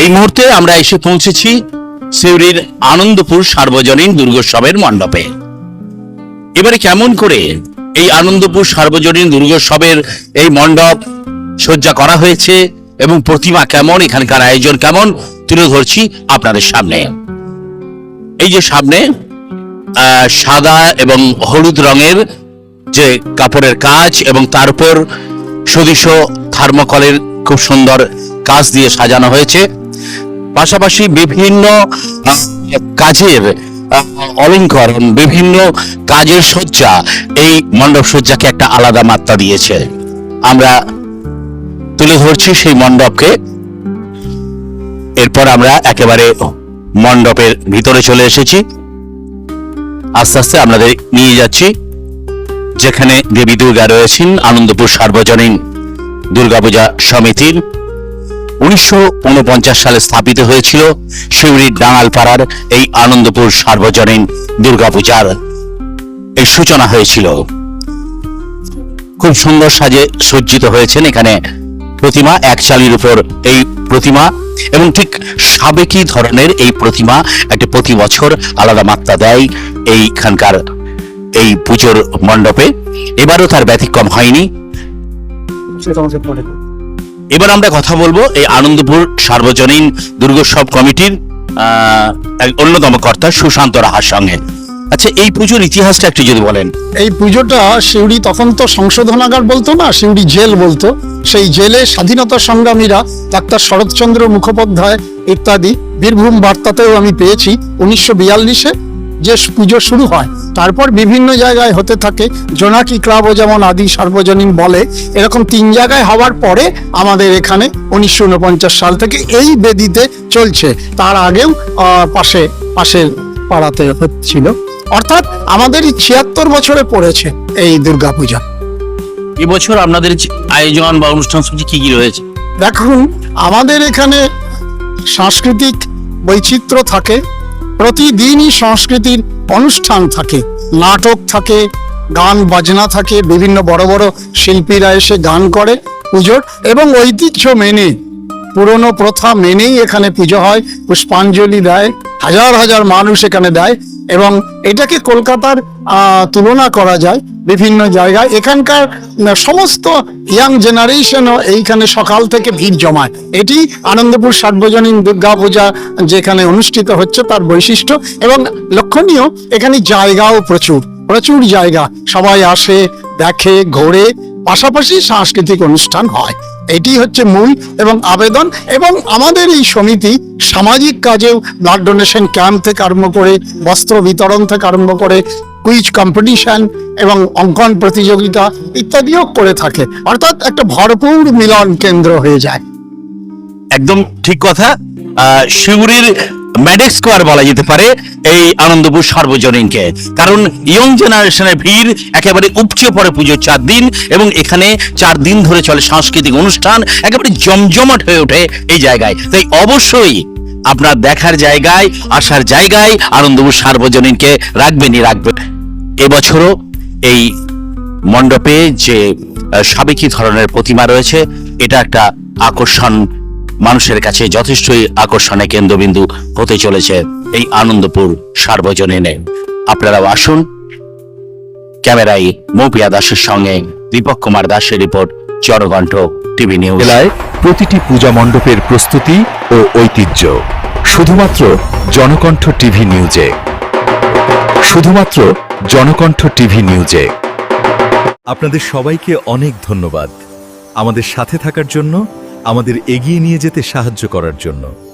এই মুহূর্তে আমরা এসে পৌঁছেছি সিউড়ির আনন্দপুর সার্বজনীন দুর্গোৎসবের মণ্ডপে। এবারে কেমন করে এই আনন্দপুর সার্বজনীন দুর্গোৎসবের এই মণ্ডপ সজ্জা করা হয়েছে এবং প্রতিমা কেমন, এখানকার আয়োজন কেমন, তুলে ধরছি আপনাদের সামনে। এই যে সামনে সাদা এবং হলুদ রঙের যে কাপড়ের কাজ এবং তার উপর সদিশ থার্মোকলের খুব সুন্দর কাজ দিয়ে সাজানো হয়েছে। পাশাপাশি বিভিন্ন কাজের অলঙ্করণ, বিভিন্ন কাজের সজ্জা। এই মণ্ডপ সজ্জাকে একটা আলাদা মাত্রা দিয়েছে। আমরা তুলে ধরছি সেই মণ্ডপকে। এরপর আমরা একেবারে মণ্ডপের ভিতরে চলে এসেছি। আস্তে আস্তে আমাদের নিয়ে যাচ্ছি। যেখানে দেবী দুর্গা রয়েছেন, আনন্দপুর সার্বজনীন দুর্গাপূজা সমিতির উনিশশো উনপঞ্চাশ সালে স্থাপিত হয়েছিল শিউরির ডাঙালপাড়ার এই আনন্দপুর সার্বজনীন দুর্গাপূজার। এই সূচনা হয়েছিল। খুব সুন্দর সাজে সজ্জিত হয়েছেন এখানে প্রতিমা, এক চালির উপর এই প্রতিমা এবং ঠিক সাবেকি ধরনের এই প্রতিমা একটি প্রতি বছর আলাদা মাত্রা দেয় এইখানকার এই পুজোর মণ্ডপে। এবারও তার ব্যতিক্রম হয়নি। এবার আমরা কথা বলব এই আনন্দপুর সার্বজনীন দুর্গোৎসব কমিটির অন্যতম কর্তা সুশান্ত রাহার সঙ্গে। আচ্ছা এই পুজোর ইতিহাসটা একটু যদি বলেন। এই পুজোটা সিউড়ি তখন তো সংশোধনাগার বলতো না, সিউড়ি জেল বলতো। সেই জেলে স্বাধীনতা সংগ্রামীরা ডাক্তার শরৎচন্দ্র মুখোপাধ্যায় ইত্যাদি বীরভূম বার্তাতেও আমি পেয়েছি। উনিশশো বিয়াল্লিশে যে পুজো শুরু হয় তারপর বিভিন্ন জায়গায় হতে থাকে। জোনাকি ক্লাবও যেমন আদি সার্বজনীন বলে এরকম তিন জায়গায় হওয়ার পরে আমাদের এখানে উনিশশো উনপঞ্চাশ সাল থেকে এই বেদিতে চলছে। তার আগেও পাশে পাশের পাড়াতে হচ্ছিল। অর্থাৎ আমাদের ছিয়াত্তর বছরে পড়েছে এই দুর্গাপূজা। এবছর আপনাদের আয়োজন বা অনুষ্ঠান সূচি কি কি রয়েছে? দেখুন আমাদের এখানে সাংস্কৃতিক বৈচিত্র্য থাকে। প্রতিদিনই সংস্কৃতির অনুষ্ঠান থাকে, নাটক থাকে, গান, বাজনা থাকে, বিভিন্ন বড় বড় শিল্পীরা এসে গান করে পুজোর এবং ঐতিহ্য মেনে, পুরনো প্রথা মেনেই এখানে পুজো হয়, পুষ্পাঞ্জলি দেয়, হাজার হাজার মানুষ এখানে দেয় এবং এটাকে কলকাতার তুলনা করা যায় বিভিন্ন জায়গায়। এখানকার সমস্ত ইয়াং জেনারেশনও এইখানে সকাল থেকে ভিড় জমায়। এটি আনন্দপুর সার্বজনীন দুর্গা পূজা যেখানে অনুষ্ঠিত হচ্ছে তার বৈশিষ্ট্য এবং লক্ষণীয়, এখানে জায়গাও প্রচুর প্রচুর জায়গা। সবাই আসে, দেখে, ঘোরে, পাশাপাশি সাংস্কৃতিক অনুষ্ঠান হয়। এটি হচ্ছে মূল এবং আবেদন এবং আমাদের এই সমিতি সামাজিক কাজেও ব্লাড ডোনেশন ক্যাম্প থেকে আরম্ভ করে বস্ত্র বিতরণ থেকে আরম্ভ করে কুইজ কম্পিটিশন এবং অঙ্কন প্রতিযোগিতা ইত্যাদিও করে থাকে। অর্থাৎ একটা ভরপুর মিলন কেন্দ্র হয়ে যায়। একদম ঠিক কথা। আহ, শিউরির ম্যাডেক স্কোয়ার বলা যেতে পারে এই আনন্দপুর সার্বজনীনকে। কারণ ইয়ং জেনারেশনের ভিড়, একেবারে উপচে পড়ে পুজোর চার দিন এবং এখানে চার দিন ধরে চলে সাংস্কৃতিক অনুষ্ঠান, একেবারে জমজমাট হয়ে ওঠে এই জায়গায়। তাই অবশ্যই আপনার দেখার জায়গায়, আসার জায়গায় আনন্দপুর সার্বজনীনকে রাখবেনই রাখবেন। এবছরও এই মণ্ডপে যে সাবেকি ধরনের প্রতিমা রয়েছে, এটা একটা আকর্ষণ মানুষের কাছে যথেষ্টই আকর্ষণের কেন্দ্রবিন্দু হতে চলেছে এই আনন্দপুর সার্বজনীনে। আপনারাও আসুন। ক্যামেরায় মৌপিয়া দাসের সঙ্গে দীপক কুমার দাসের রিপোর্ট জনকণ্ঠ টিভি নিউজ। জেলায় প্রতিটি পূজা মণ্ডপের প্রস্তুতি ও ঐতিহ্য। শুধুমাত্র জনকণ্ঠ টিভি নিউজে। শুধুমাত্র জনকণ্ঠ টিভি নিউজে। আপনাদের সবাইকে অনেক ধন্যবাদ। আমাদের সাথে থাকার জন্য আমাদের এগিয়ে নিয়ে যেতে সাহায্য করার জন্য।